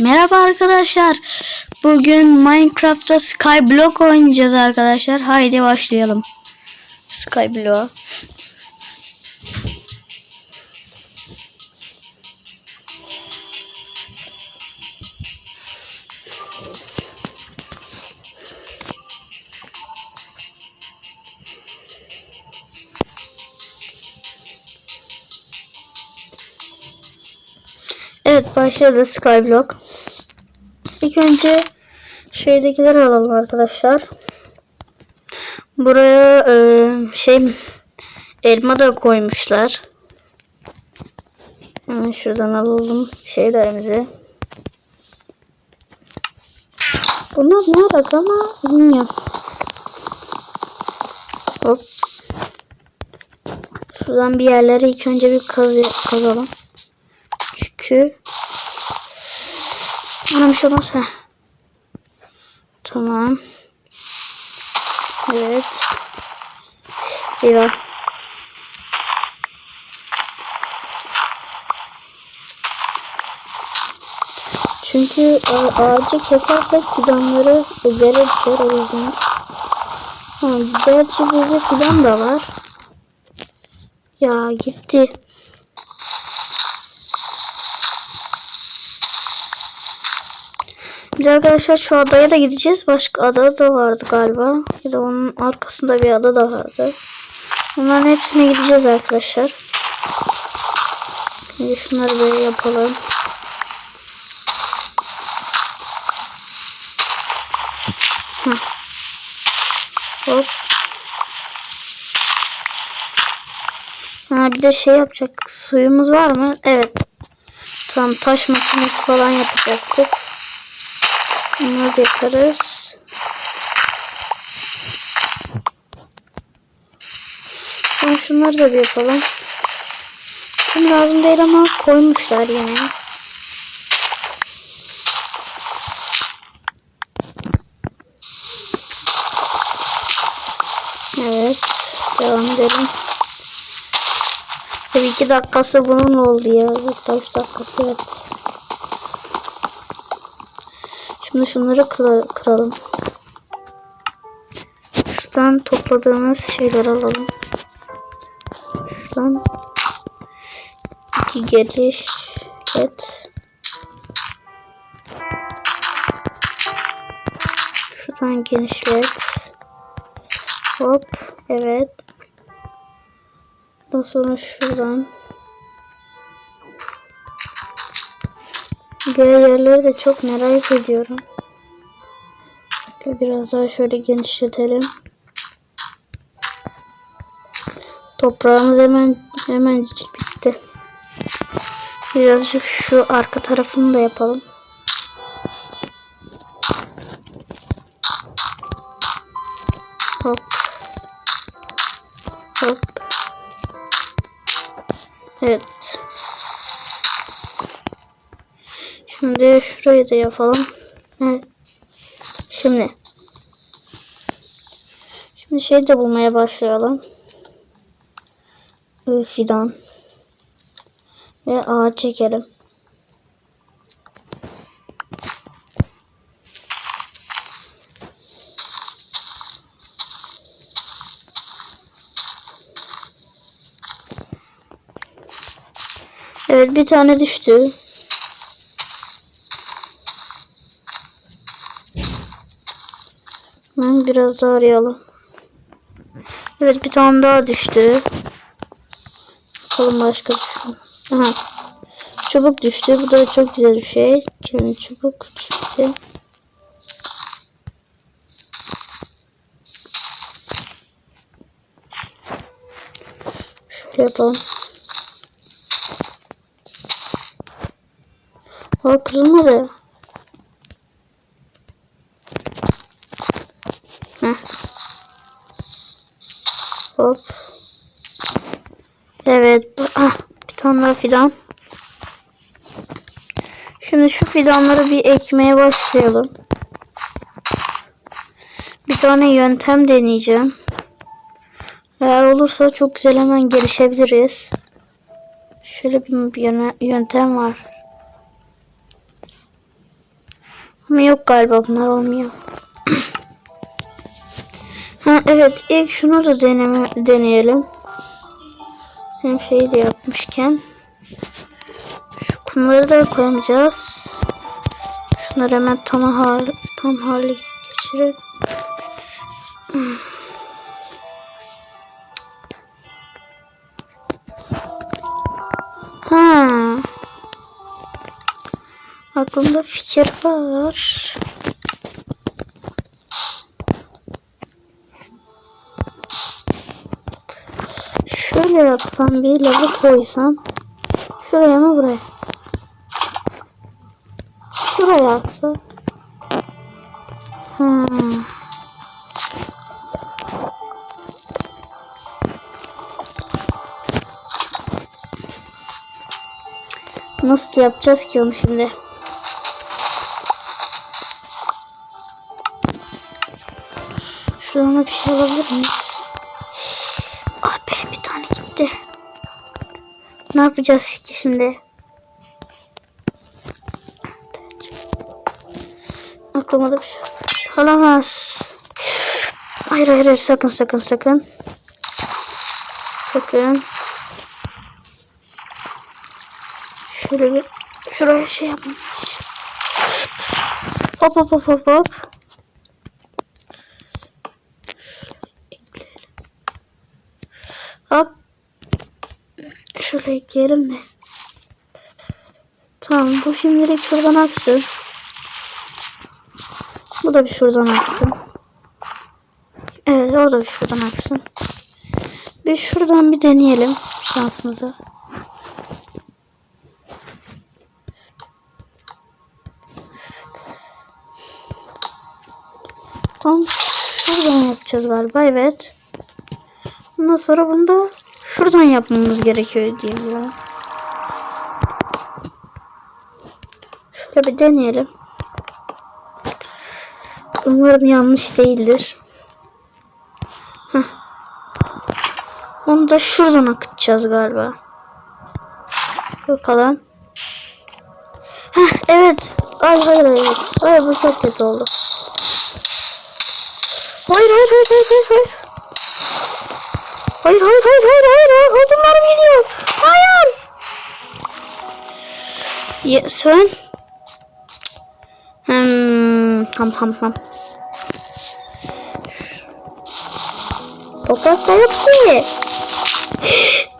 merhaba arkadaşlar. Bugün Minecraft'ta Skyblock oynayacağız arkadaşlar. Haydi başlayalım. Skyblock. Evet başladı Skyblock. İlk önce şeydekileri alalım arkadaşlar. Buraya e, şey elma da koymuşlar. Hemen şuradan alalım şeylerimizi. Bunlar ne alaka ama bilmiyorum. Hop. Şuradan bir yerleri ilk önce bir kaz kazalım. Çünkü bana bir şey olmaz. Heh. Tamam. Evet. Eyvah. Çünkü a- ağacı kesersek fidanları yere o yüzden. Ha, gerçi bizde fidan da var. Ya gitti. Biz arkadaşlar şu adaya da gideceğiz. Başka ada da vardı galiba. Ya da onun arkasında bir ada da vardı. Bunların hepsine gideceğiz arkadaşlar. Şimdi şunları böyle yapalım. Heh. Hop. Ha bir de şey yapacak. Suyumuz var mı? Evet. Tamam taş makinesi falan yapacaktık. Bunları da yaparız. Tamam şunları da bir yapalım. Şimdi lazım değil ama koymuşlar yine. Evet. Devam edelim. Tabii iki dakikası bunun oldu ya. Üç dakikası evet. Şimdi şunları kıra- kıralım. Şuradan topladığımız şeyleri alalım. Şuradan iki geliş et. Şuradan genişlet. Hop. Evet. Daha sonra şuradan. Diğer yerleri de çok merak ediyorum. Biraz daha şöyle genişletelim. Toprağımız hemen hemencik bitti. Birazcık şu arka tarafını da yapalım. Hop. Hop. Evet. Şimdi şurayı da yapalım. Evet. Şimdi. Şimdi şey de bulmaya başlayalım. Fidan. Ve ağaç çekelim. Evet bir tane düştü. Biraz daha arayalım. Evet bir tane daha düştü. Bakalım başka düştü. Aha. Çubuk düştü. Bu da çok güzel bir şey. Yani çubuk düşmesi. Şöyle yapalım. Aa kırılmadı. Daha fidan. Şimdi şu fidanları bir ekmeye başlayalım. Bir tane yöntem deneyeceğim. Eğer olursa çok güzel hemen gelişebiliriz. Şöyle bir yöntem var. Ama yok galiba bunlar olmuyor. ha evet ilk şunu da deneme, deneyelim. Hem şeyi de yapmışken. Şu kumları da koymayacağız. Şunları hemen tam hal tam hale geçirelim. Ha. Aklımda fikir var. Şöyle yapsam bir lavı koysam. Şuraya mı buraya? Şuraya aksa. Hmm. Nasıl yapacağız ki onu şimdi? Şuradan bir şey alabilir miyiz? Ne yapacağız ki şimdi? Aklıma da bir şey olamaz. Hayır hayır hayır sakın sakın sakın. Sakın. Şöyle bir şuraya şey yapmış. Hop hop hop hop hop. Hop. Ekleyelim de. Tamam bu şimdilik şuradan aksın. Bu da bir şuradan aksın. Evet o da bir şuradan aksın. Bir şuradan bir deneyelim şansımızı. Tam şuradan yapacağız galiba evet. Ondan sonra bunu da şuradan yapmamız gerekiyor diye biliyorum. Şöyle bir deneyelim. Umarım yanlış değildir. Heh. Onu da şuradan akıtacağız galiba. Bakalım. Heh, evet. Ay hayır hayır. Hayır bu çok kötü oldu. Hayır hayır hayır hayır hayır. Hayır. Hayır hayır hayır hayır hayır odunlarım gidiyor. Hayır. Ya, sön. Hmm, ham ham ham. Toprak yok ki.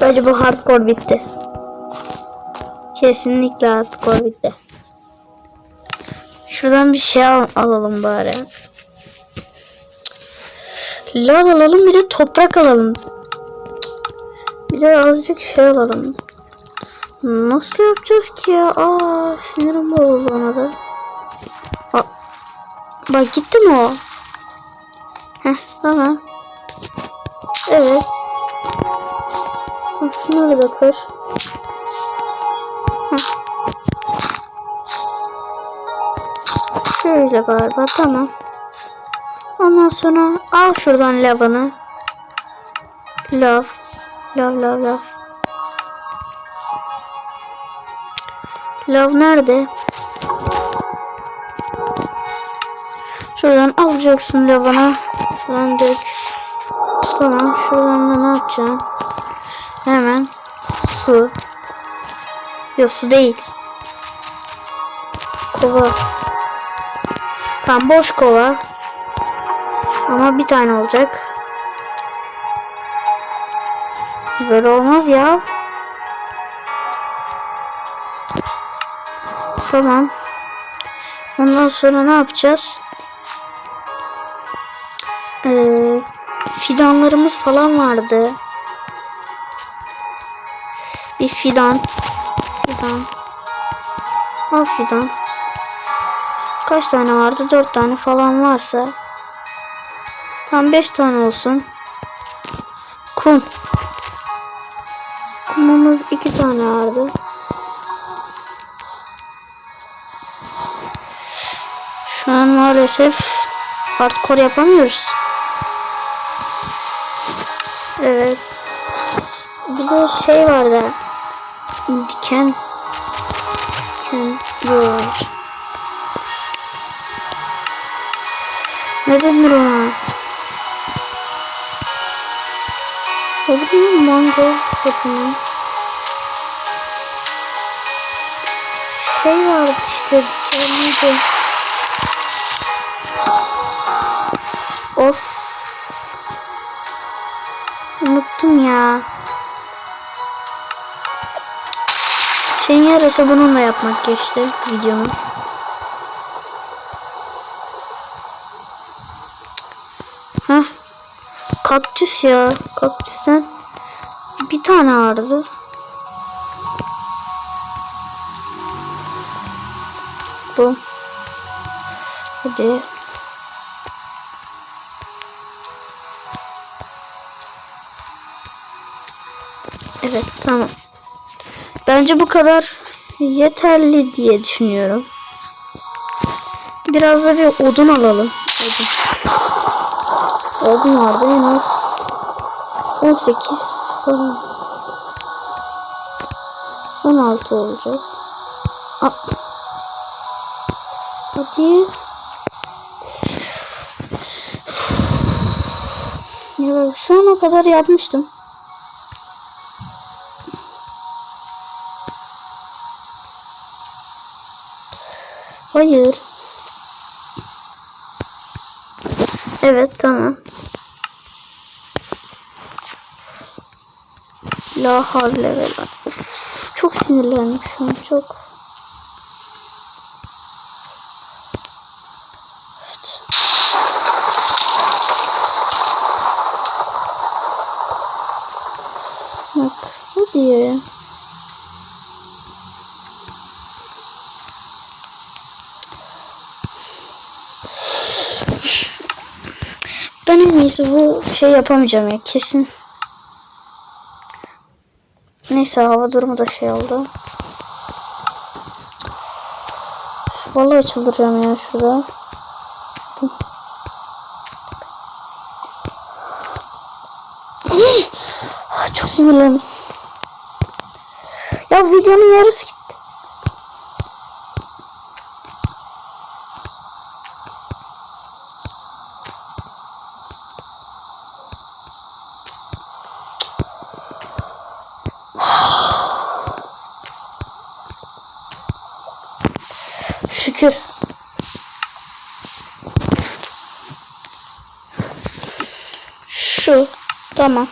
Bence bu hardcore bitti. Kesinlikle hardcore bitti. Şuradan bir şey al alalım bari. Lav alalım bir de toprak alalım. Bir de azıcık şey alalım. Nasıl yapacağız ki ya? Aa sinirim bozuldu ona da. Aa, bak gitti mi o? Heh tamam. Evet. Bak şunları da kır. Şöyle galiba tamam. Ondan sonra al şuradan lavını. Lav. Lav lav lav. Lav nerede? Şuradan alacaksın lavını. Şuradan dök. Tamam. Şuradan da ne yapacaksın? Hemen su. Ya su değil. Kova. Tam boş kova. Ama bir tane olacak. Böyle olmaz ya. Tamam. Ondan sonra ne yapacağız? Ee, fidanlarımız falan vardı. Bir fidan. Fidan. Al fidan. Kaç tane vardı? Dört tane falan varsa. Tam beş tane olsun. Kum. Kumumuz iki tane vardı. Şu an maalesef hardcore yapamıyoruz. Evet. Bir de şey vardı. Diken. Diken. Yok. Ne denir ona? Bileyim mango sapını. Şey vardı işte dikenliydi. Of. Unuttum ya. Şeyin yarısı bununla yapmak geçti videomu. Heh. Kaktüs ya. Kaktüsten bir tane vardı. Bu. Hadi. Evet tamam. Bence bu kadar yeterli diye düşünüyorum. Biraz da bir odun alalım. Odun. Odun vardı en az 18 falan. 16 olacak. Aa. Hadi. Ya bak şu ana kadar yapmıştım. Hayır. Evet tamam. La havle çok sinirlendim şu an çok. Evet. Bak hadi. Ben en iyisi bu şey yapamayacağım ya kesin. Neyse hava durumu da şey oldu. Vallahi çıldıracağım ya şurada. Ah, Çok sinirlendim. Ya videonun yarısı gitti. Şükür. Şu. Tamam.